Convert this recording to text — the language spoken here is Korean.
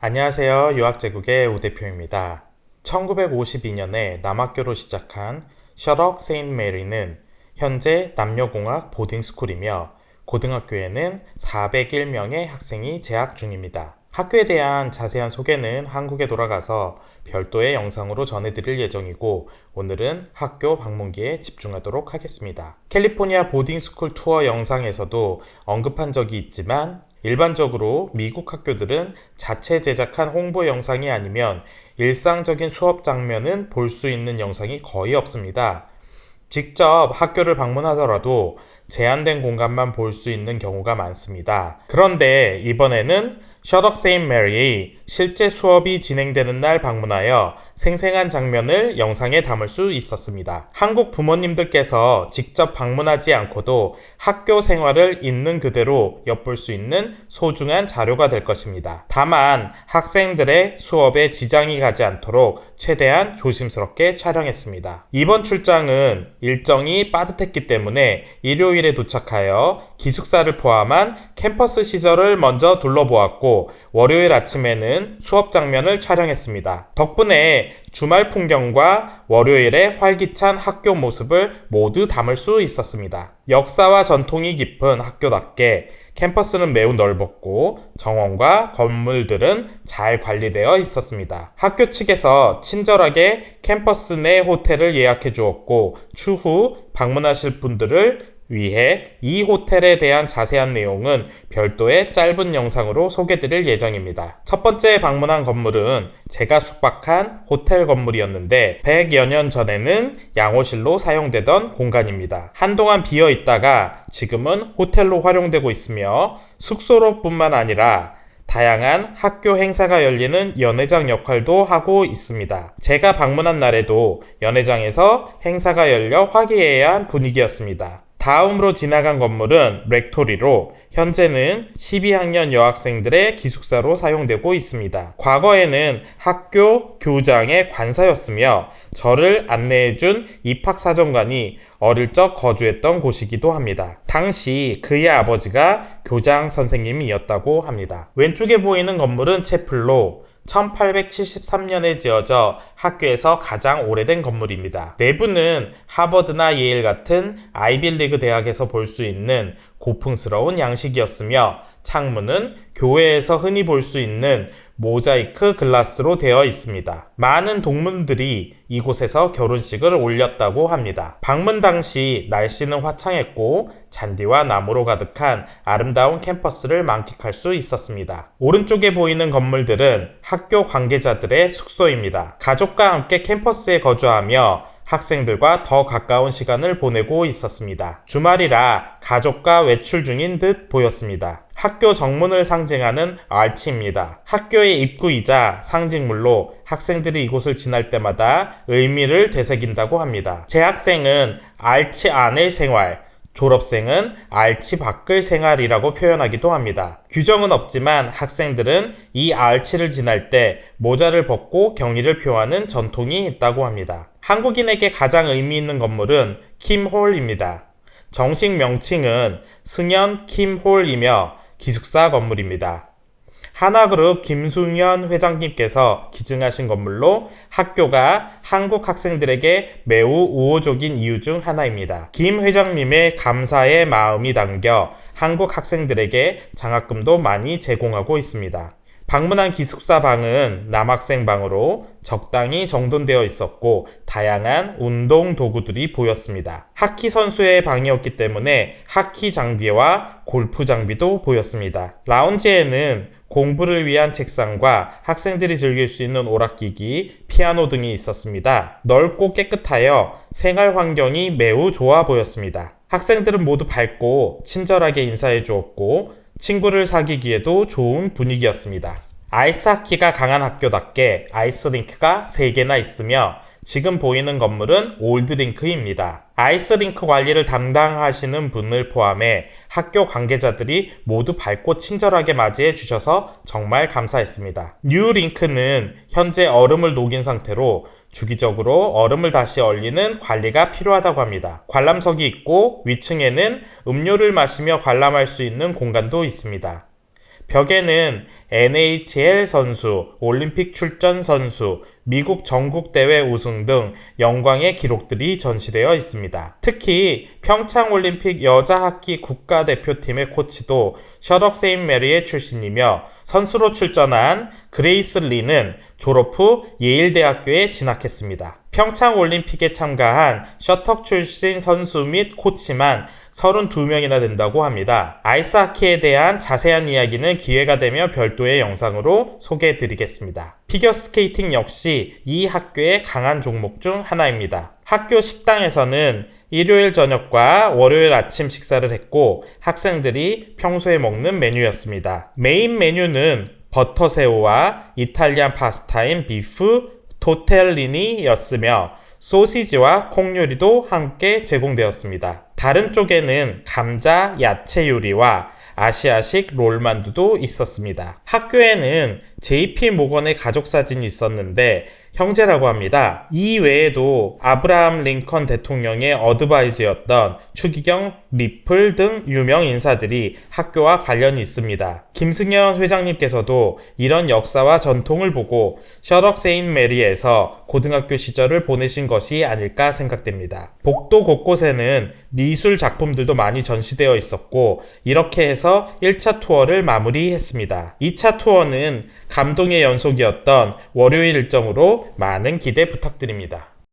안녕하세요. 유학제국의 우 대표입니다. 1952년에 남학교로 시작한 셔럭 세인 메리는 현재 남녀공학 보딩스쿨이며 고등학교에는 401명의 학생이 재학 중입니다. 학교에 대한 자세한 소개는 한국에 돌아가서 별도의 영상으로 전해드릴 예정이고 오늘은 학교 방문기에 집중하도록 하겠습니다. 캘리포니아 보딩스쿨 투어 영상에서도 언급한 적이 있지만 일반적으로 미국 학교들은 자체 제작한 홍보 영상이 아니면 일상적인 수업 장면은 볼 수 있는 영상이 거의 없습니다. 직접 학교를 방문하더라도 제한된 공간만 볼 수 있는 경우가 많습니다. 그런데 이번에는 셔덕 세인 메리의 실제 수업이 진행되는 날 방문하여 생생한 장면을 영상에 담을 수 있었습니다. 한국 부모님들께서 직접 방문하지 않고도 학교 생활을 있는 그대로 엿볼 수 있는 소중한 자료가 될 것입니다. 다만 학생들의 수업에 지장이 가지 않도록 최대한 조심스럽게 촬영했습니다. 이번 출장은 일정이 빠듯했기 때문에 일요일에 도착하여 기숙사를 포함한 캠퍼스 시설을 먼저 둘러보았고 월요일 아침에는 수업 장면을 촬영했습니다. 덕분에 주말 풍경과 월요일의 활기찬 학교 모습을 모두 담을 수 있었습니다. 역사와 전통이 깊은 학교답게 캠퍼스는 매우 넓었고 정원과 건물들은 잘 관리되어 있었습니다. 학교 측에서 친절하게 캠퍼스 내 호텔을 예약해 주었고 추후 방문하실 분들을 위해 이 호텔에 대한 자세한 내용은 별도의 짧은 영상으로 소개드릴 예정입니다. 첫 번째 방문한 건물은 제가 숙박한 호텔 건물이었는데 100여 년 전에는 양호실로 사용되던 공간입니다. 한동안 비어 있다가 지금은 호텔로 활용되고 있으며 숙소로 뿐만 아니라 다양한 학교 행사가 열리는 연회장 역할도 하고 있습니다. 제가 방문한 날에도 연회장에서 행사가 열려 화기애애한 분위기였습니다. 다음으로 지나간 건물은 렉토리로 현재는 12학년 여학생들의 기숙사로 사용되고 있습니다. 과거에는 학교 교장의 관사였으며 저를 안내해준 입학사정관이 어릴 적 거주했던 곳이기도 합니다. 당시 그의 아버지가 교장 선생님이었다고 합니다. 왼쪽에 보이는 건물은 채플로 1873년에 지어져 학교에서 가장 오래된 건물입니다. 내부는 하버드나 예일 같은 아이빌리그 대학에서 볼 수 있는 고풍스러운 양식이었으며 창문은 교회에서 흔히 볼 수 있는 모자이크 글라스로 되어 있습니다. 많은 동문들이 이곳에서 결혼식을 올렸다고 합니다. 방문 당시 날씨는 화창했고 잔디와 나무로 가득한 아름다운 캠퍼스를 만끽할 수 있었습니다. 오른쪽에 보이는 건물들은 학교 관계자들의 숙소입니다. 가족과 함께 캠퍼스에 거주하며 학생들과 더 가까운 시간을 보내고 있었습니다. 주말이라 가족과 외출 중인 듯 보였습니다. 학교 정문을 상징하는 아치입니다. 학교의 입구이자 상징물로 학생들이 이곳을 지날 때마다 의미를 되새긴다고 합니다. 재학생은 알치 안의 생활, 졸업생은 알치 밖을 생활이라고 표현하기도 합니다. 규정은 없지만 학생들은 이 알치를 지날 때 모자를 벗고 경의를 표하는 전통이 있다고 합니다. 한국인에게 가장 의미 있는 건물은 킴홀입니다. 정식 명칭은 승연 킴홀이며 기숙사 건물입니다. 하나그룹 김승현 회장님께서 기증하신 건물로 학교가 한국 학생들에게 매우 우호적인 이유 중 하나입니다. 김 회장님의 감사의 마음이 담겨 한국 학생들에게 장학금도 많이 제공하고 있습니다. 방문한 기숙사 방은 남학생 방으로 적당히 정돈되어 있었고 다양한 운동 도구들이 보였습니다. 하키 선수의 방이었기 때문에 하키 장비와 골프 장비도 보였습니다. 라운지에는 공부를 위한 책상과 학생들이 즐길 수 있는 오락기기, 피아노 등이 있었습니다. 넓고 깨끗하여 생활 환경이 매우 좋아 보였습니다. 학생들은 모두 밝고 친절하게 인사해 주었고 친구를 사귀기에도 좋은 분위기였습니다. 아이스하키가 강한 학교답게 아이스링크가 3개나 있으며 지금 보이는 건물은 올드링크입니다. 아이스링크 관리를 담당하시는 분을 포함해 학교 관계자들이 모두 밝고 친절하게 맞이해 주셔서 정말 감사했습니다. 뉴링크는 현재 얼음을 녹인 상태로 주기적으로 얼음을 다시 얼리는 관리가 필요하다고 합니다. 관람석이 있고 위층에는 음료를 마시며 관람할 수 있는 공간도 있습니다. 벽에는 NHL 선수, 올림픽 출전 선수, 미국 전국대회 우승 등 영광의 기록들이 전시되어 있습니다. 특히 평창올림픽 여자학기 국가대표팀의 코치도 셔럭 세인 메리의 출신이며 선수로 출전한 그레이스 리는 졸업 후 예일대학교에 진학했습니다. 평창올림픽에 참가한 셔터 출신 선수 및 코치만 32명이나 된다고 합니다. 아이스하키에 대한 자세한 이야기는 기회가 되면 별도의 영상으로 소개해 드리겠습니다. 피겨스케이팅 역시 이 학교의 강한 종목 중 하나입니다. 학교 식당에서는 일요일 저녁과 월요일 아침 식사를 했고 학생들이 평소에 먹는 메뉴였습니다. 메인 메뉴는 버터새우와 이탈리안 파스타인 비프 토텔리니였으며 소시지와 콩 요리도 함께 제공되었습니다. 다른 쪽에는 감자, 야채 요리와 아시아식 롤만두도 있었습니다. 학교에는 JP 모건의 가족 사진이 있었는데 형제라고 합니다. 이 외에도 아브라함 링컨 대통령의 어드바이즈였던 추기경, 리플 등 유명 인사들이 학교와 관련이 있습니다. 김승현 회장님께서도 이런 역사와 전통을 보고 셔럭 세인 메리에서 고등학교 시절을 보내신 것이 아닐까 생각됩니다. 복도 곳곳에는 미술 작품들도 많이 전시되어 있었고 이렇게 해서 1차 투어를 마무리했습니다. 2차 투어는 감동의 연속이었던 월요일 일정으로 많은 기대 부탁드립니다.